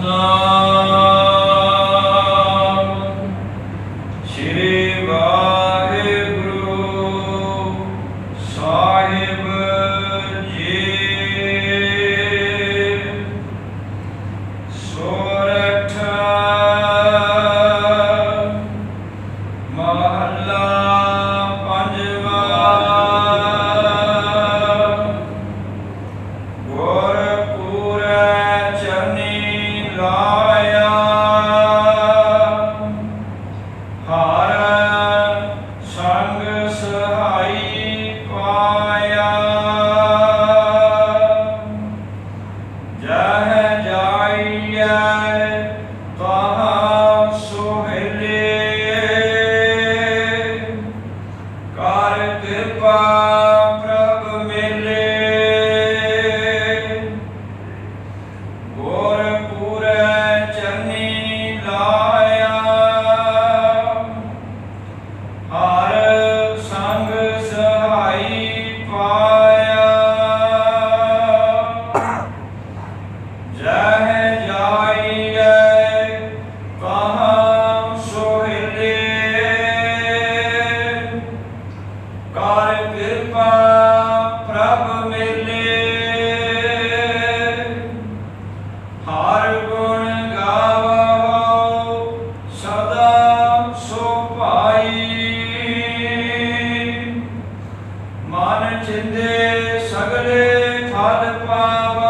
No. ਪਾਇਆ para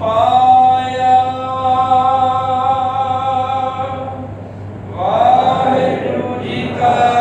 ਪਾਇਆ। ਵਾਹਿਗੁਰੂ ਜੀ ਕਾ